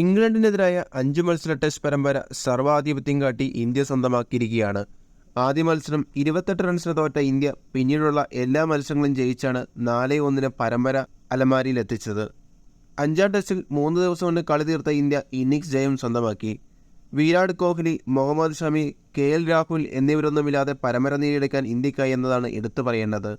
ഇംഗ്ലണ്ടിനെതിരായ അഞ്ച് മത്സര ടെസ്റ്റ് പരമ്പര സർവാധിപത്യം കാട്ടി ഇന്ത്യ സ്വന്തമാക്കിയിരിക്കുകയാണ്. ആദ്യ മത്സരം ഇരുപത്തെട്ട് റൺസിന് തോറ്റ ഇന്ത്യ പിന്നീടുള്ള എല്ലാ മത്സരങ്ങളും ജയിച്ചാണ് നാല് ഒന്നിന് പരമ്പര അലമാരിയിലെത്തിച്ചത് അഞ്ചാം ടെസ്റ്റിൽ മൂന്ന് ദിവസം കൊണ്ട് കളി തീർത്ത ഇന്ത്യ ഇന്നിംഗ്സ് ജയം സ്വന്തമാക്കി. വിരാട് കോഹ്ലി മുഹമ്മദ് ഷമി കെ എൽ രാഹുൽ എന്നിവരൊന്നുമില്ലാതെ പരമ്പര നേടിയെടുക്കാൻ ഇന്ത്യക്കായി എന്നതാണ് എടുത്തു പറയേണ്ടത്.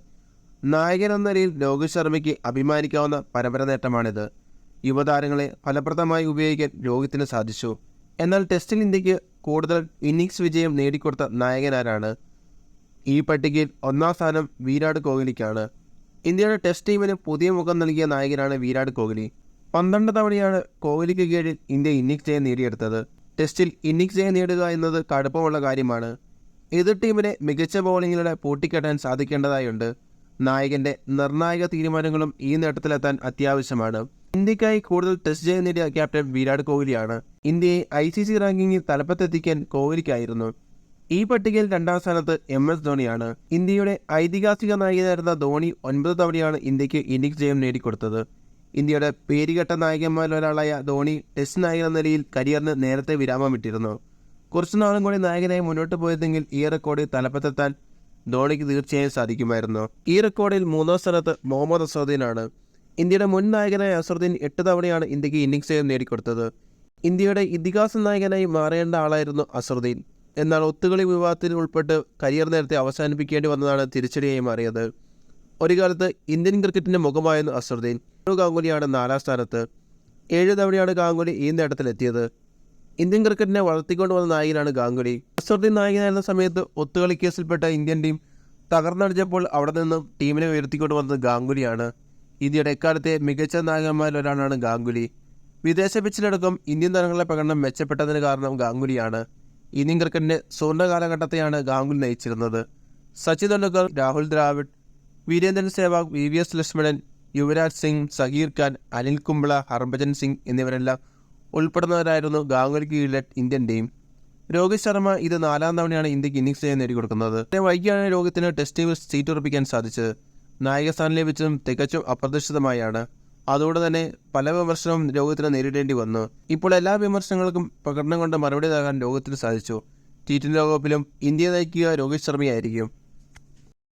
നായകൻ നിലയിൽ രോഹിത് ശർമ്മയ്ക്ക് അഭിമാനിക്കാവുന്ന പരമ്പര നേട്ടമാണിത്. യുവതാരങ്ങളെ ഫലപ്രദമായി ഉപയോഗിക്കാൻ രോഹിത്തിന് സാധിച്ചു. എന്നാൽ ടെസ്റ്റിൽ ഇന്ത്യയ്ക്ക് കൂടുതൽ ഇന്നിങ്സ് വിജയം നേടിക്കൊടുത്ത നായകനാരാണ്. ഈ പട്ടികയിൽ ഒന്നാം സ്ഥാനം വിരാട് കോഹ്ലിക്കാണ്. ഇന്ത്യയുടെ ടെസ്റ്റ് ടീമിന് പുതിയ മുഖം നൽകിയ നായകനാണ് വിരാട് കോഹ്ലി. പന്ത്രണ്ട് തവണയാണ് കോഹ്ലിക്ക് കീഴിൽ ഇന്ത്യ ഇന്നിങ്സ് ജയം നേടിയെടുത്തത്. ടെസ്റ്റിൽ ഇന്നിങ്സ് ജയം നേടുക എന്നത് കടുപ്പമുള്ള കാര്യമാണ്. എതിർ ടീമിനെ മികച്ച ബോളിങ്ങിലൂടെ പൂട്ടിക്കെട്ടാൻ സാധിക്കേണ്ടതായുണ്ട്. നായകന്റെ നിർണായക തീരുമാനങ്ങളും ഈ നേട്ടത്തിലെത്താൻ അത്യാവശ്യമാണ്. ഇന്ത്യക്കായി കൂടുതൽ ടെസ്റ്റ് ജയം നേടിയ ക്യാപ്റ്റൻ വിരാട് കോഹ്ലിയാണ് ഇന്ത്യയെ ഐ സി സി റാങ്കിങ്ങിൽ തലപ്പത്തെത്തിക്കാൻ കോഹ്ലിക്കായിരുന്നു. ഈ പട്ടികയിൽ രണ്ടാം സ്ഥാനത്ത് എം എസ് ധോണിയാണ് ഇന്ത്യയുടെ ഐതിഹാസിക നായകനായിരുന്ന ധോണി ഒൻപത് തവണയാണ് ഇന്ത്യയ്ക്ക് ഇന്നിംഗ്സ് ജയം നേടിക്കൊടുത്തത്. ഇന്ത്യയുടെ പേരുകെട്ട നായകന്മാരിലൊരാളായ ധോണി ടെസ്റ്റ് നായകൻ എന്ന നിലയിൽ കരിയറിന് നേരത്തെ വിരാമമിട്ടിരുന്നു. കുറച്ചു നാളും കൂടി നായകനായി മുന്നോട്ട് പോയതെങ്കിൽ ഈ റെക്കോർഡ് തലപ്പത്തെത്താൻ ധോണിക്ക് തീർച്ചയായും സാധിക്കുമായിരുന്നു. ഈ റെക്കോർഡിൽ മൂന്നാം സ്ഥാനത്ത് മുഹമ്മദ് അസറുദ്ദീനാണ് ഇന്ത്യയുടെ മുൻ നായകനായ അസറുദ്ദീൻ എട്ട് തവണയാണ് ഇന്ത്യയ്ക്ക് ഇന്നിംഗ്സ് ജയം നേടിക്കൊടുത്തത്. ഇന്ത്യയുടെ ഇതിഹാസ നായകനായി മാറേണ്ട ആളായിരുന്നു അസറുദ്ദീൻ. എന്നാൽ ഒത്തുകളി വിവാഹത്തിൽ ഉൾപ്പെട്ട് കരിയർ നേരത്തെ അവസാനിപ്പിക്കേണ്ടി വന്നതാണ് തിരിച്ചടിയായി മാറിയത്. ഒരു കാലത്ത് ഇന്ത്യൻ ക്രിക്കറ്റിന്റെ മുഖമായിരുന്നു അസറുദ്ദീൻ. ഗാംഗുലിയാണ് നാലാം സ്ഥാനത്ത്. ഏഴ് തവണയാണ് ഗാംഗുലി ഈ നേട്ടത്തിലെത്തിയത്. ഇന്ത്യൻ ക്രിക്കറ്റിനെ വളർത്തിക്കൊണ്ട് വന്ന നായകനാണ് ഗാംഗുലി. അസറുദ്ദീൻ നായകനായിരുന്ന സമയത്ത് ഒത്തുകളി കേസിൽപ്പെട്ട ഇന്ത്യൻ ടീം തകർന്നടിച്ചപ്പോൾ അവിടെ നിന്നും ടീമിനെ ഉയർത്തിക്കൊണ്ട് വന്നത് ഗാംഗുലിയാണ്. ഇന്ത്യയുടെ എക്കാലത്തെ മികച്ച നായകന്മാരിൽ ഒരാളാണ് ഗാംഗുലി. വിദേശ പിച്ചിലടക്കം ഇന്ത്യൻ താരങ്ങളുടെ പ്രകടനം മെച്ചപ്പെട്ടതിന് കാരണം ഗാംഗുലിയാണ്. ഇന്ത്യൻ ക്രിക്കറ്റിന്റെ സ്വർണ കാലഘട്ടത്തെയാണ് Ganguly നയിച്ചിരുന്നത്. Sachin Tendulkar Rahul Dravid Virender Sehwag V V S Laxman Yuvraj Singh Zaheer Khan Anil Kumble Harbhajan Singh എന്നിവരെല്ലാം ഉൾപ്പെടുന്നവരായിരുന്നു ഗാംഗുലിക്ക് കീഴിലെ ഇന്ത്യൻ ടീം. രോഹിത് ശർമ്മ ഇത് നാലാം തവണയാണ് ഇന്ത്യയ്ക്ക് ഇന്നിംഗ്സ് നേടിക്കൊടുക്കുന്നത്. വൈകിയാണ് രോഹിത്തിന് ടെസ്റ്റ് സീറ്റ് ഉറപ്പിക്കാൻ സാധിച്ചത്. നായകസ്ഥാനം ലഭിച്ചതും തികച്ചും അപ്രതീക്ഷിതമായാണ്. അതോടെ തന്നെ പല വിമർശനവും രോഗത്തിന് നേരിടേണ്ടി വന്നു. ഇപ്പോൾ എല്ലാ വിമർശനങ്ങൾക്കും പ്രകടനം കൊണ്ട് മറുപടി നൽകാൻ രോഗത്തിന് സാധിച്ചു. ടി ട്വന്റി ലോകകപ്പിലും ഇന്ത്യയെ നയിക്കുക രോഹിത് ശർമ്മയായിരിക്കും.